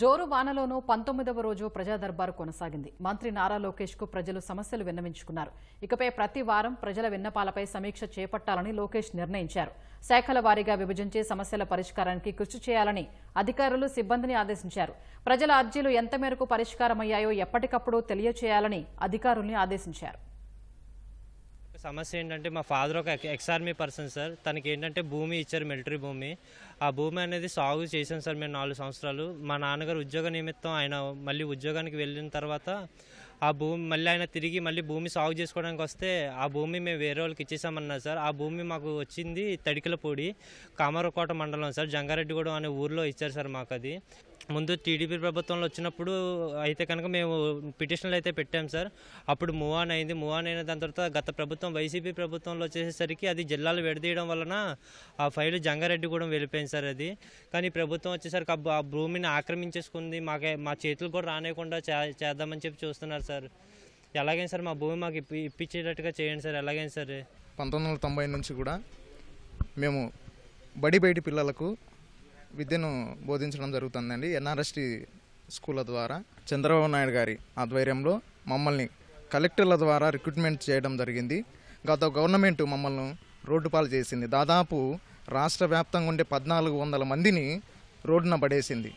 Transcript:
జోరు వానలోనూ పంతొమ్మిదవ రోజు ప్రజా దర్బారు కొనసాగింది. మంత్రి నారా లోకేష్కు ప్రజలు సమస్యలు విన్నవించుకున్నారు. ఇకపై ప్రతి వారం ప్రజల విన్నపాలపై సమీక్ష చేపట్టాలని లోకేష్ నిర్ణయించారు. శాఖల వారీగా విభజించి సమస్యల పరిష్కారానికి కృషి చేయాలని అధికారులు సిబ్బందిని ఆదేశించారు. ప్రజల అర్జీలు ఎంత మేరకు పరిష్కారమయ్యాయో ఎప్పటికప్పుడు తెలియచేయాలని అధికారుల్ని ఆదేశించారు. సమస్య ఏంటంటే మా ఫాదర్ ఒక ఎక్స్ ఆర్మీ పర్సన్ సార్. తనకి ఏంటంటే భూమి ఇచ్చారు మిలిటరీ భూమి. ఆ భూమి అనేది సాగు చేశాం సార్ మేము నాలుగు సంవత్సరాలు. మా నాన్నగారు ఉద్యోగ నిమిత్తం ఆయన మళ్ళీ ఉద్యోగానికి వెళ్ళిన తర్వాత ఆ భూమి మళ్ళీ ఆయన తిరిగి మళ్ళీ భూమి సాగు చేసుకోవడానికి వస్తే ఆ భూమి మేము వేరే వాళ్ళకి ఇచ్చేసామన్నారు సార్. ఆ భూమి మాకు వచ్చింది తడికిలపూడి కామరకోట మండలం సార్. జంగారెడ్డిగూడెం అనే ఊర్లో ఇచ్చారు సార్ మాకు అది ముందు టీడీపీ ప్రభుత్వంలో వచ్చినప్పుడు అయితే కనుక మేము పిటిషన్లు అయితే పెట్టాం సార్. అప్పుడు మూవ్ ఆన్ అయింది. మూవ్ ఆన్ అయిన దాని తర్వాత గత ప్రభుత్వం వైసీపీ ప్రభుత్వంలో వచ్చేసరికి అది జిల్లాలు విడదీయడం వలన ఆ ఫైల్ జంగారెడ్డి కూడా వెళ్ళిపోయింది సార్ అది. కానీ ప్రభుత్వం వచ్చేసరికి ఆ భూమిని ఆక్రమించేసుకుంది. మాకే మా చేతులు కూడా రానియకుండా చే- చేద్దామని చెప్పి చూస్తున్నారు సార్. ఎలాగైనా సార్ మా భూమి మాకు ఇప్పి ఇప్పించేటట్టుగా చేయండి సార్. ఎలాగైనా సరే. పంతొమ్మిది వందల తొంభై నుంచి కూడా మేము బడి బయటి పిల్లలకు విద్యను బోధించడం జరుగుతుందండి. ఎన్ఆర్ఎస్టి స్కూళ్ళ ద్వారా. చంద్రబాబు నాయుడు గారి ఆధ్వర్యంలో మమ్మల్ని కలెక్టర్ల ద్వారా రిక్రూట్మెంట్ చేయడం జరిగింది. గత గవర్నమెంట్ మమ్మల్ని రోడ్డు పాలు చేసింది. దాదాపు రాష్ట్ర వ్యాప్తంగా ఉండే పద్నాలుగు వందల మందిని రోడ్డున పడేసింది.